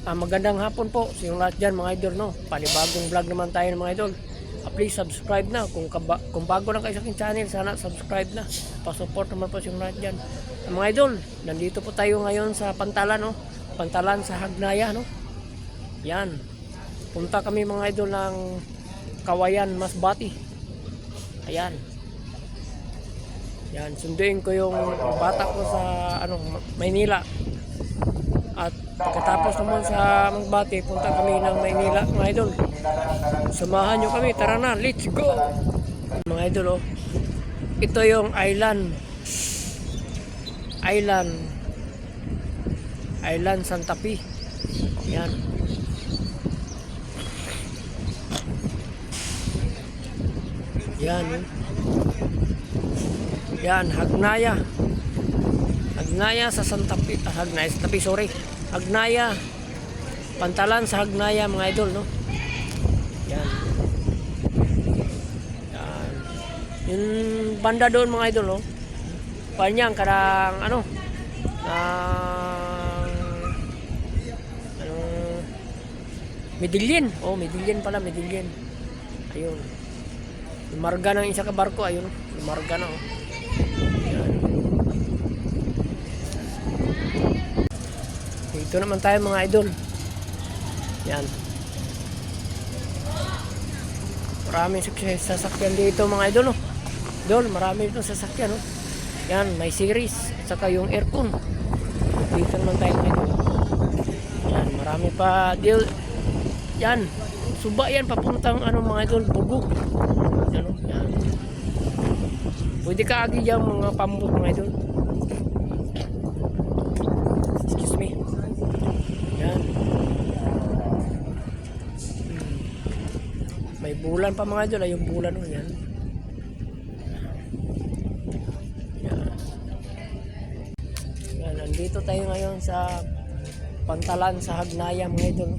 Ah, magandang hapon po sa yung lahat dyan mga idol no. Panibagong vlog naman tayo ng mga idol. Ah, please subscribe na. Kung, kaba, kung bago lang kayo sa aking channel, sana subscribe na. Pasupport naman po sa yung lahat dyan. Ah, mga idol, nandito po tayo ngayon sa Pantalan no. Pantalan sa Hagnaya no. Yan. Punta kami mga idol ng Kawayan Masbati. Ayan. Yan, sunduin ko yung bata ko sa ano Maynila. At pagkatapos naman sa Magbati, punta kami ng Maynila, mga idol. Samahan nyo kami, tara na, let's go! Mga idol, oh. Ito yung island. Island. Island Santa Fe. Yan. Yan. Yan, Hagnaya. Hagnaya sa Santa Fe, ah, Hagnaya, Santa Fe, sorry. Hagnaya. Pantalan sa Hagnaya, mga idol, no? Yan. Yan. Yung banda doon, mga idol, no? Panyang, kadang, ano, ng, ano, Medellin. Oh, Medellin pala, Medellin. Ayun. Lumarga ng isa ka barko, ayun. Lumarga na, oh. Dito naman tayo mga idol. Yan. Maraming sasakyan dito mga idol. No? Idol, marami dito sasakyan. No? Yan, may series. At saka yung aircon. Dito naman tayo mga idol. Yan, marami pa. Deal. Yan. Suba yan papuntang ano mga idol, bugog. Yan, no? yan. Pwede ka agi dyan mga pambot mga idol. Excuse me. Yan. Hmm. May bulan pa mga idol. Ay, yung bulan o yan. Nandito tayo ngayon sa Pantalan sa Hagnaya mga idol.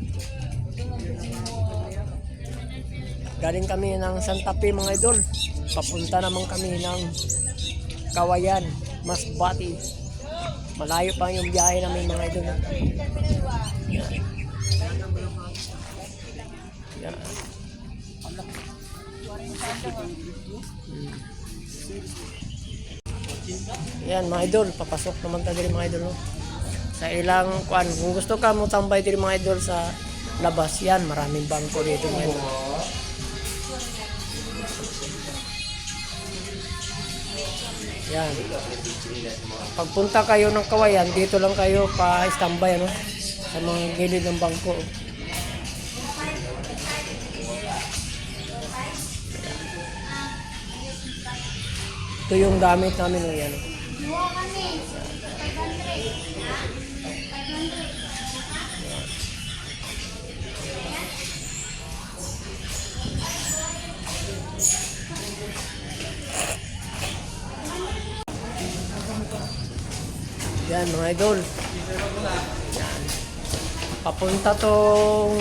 Galing kami ng Santa Fe mga idol. Papunta naman kami ng Kawayan, Masbati. Malayo pa yung biyahe namin mga idol. Yan. Yan. Yan mga idol, papasok naman tayo mga idol. No? Sa ilang kuan, kung gusto ka mo tambay din mga idol sa labas yan, maraming bangko dito mga idol. Yan. Pagpunta kayo ng Kawayan, dito lang kayo pa-standby ano, sa mga gilid ng bangko. Ito yung gamit namin ngayon. Yan mga idol. Yan. Papunta tong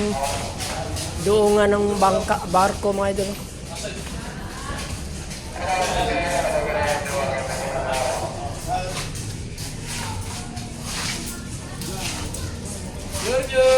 doongan ng bangka, barko mga idol. Bener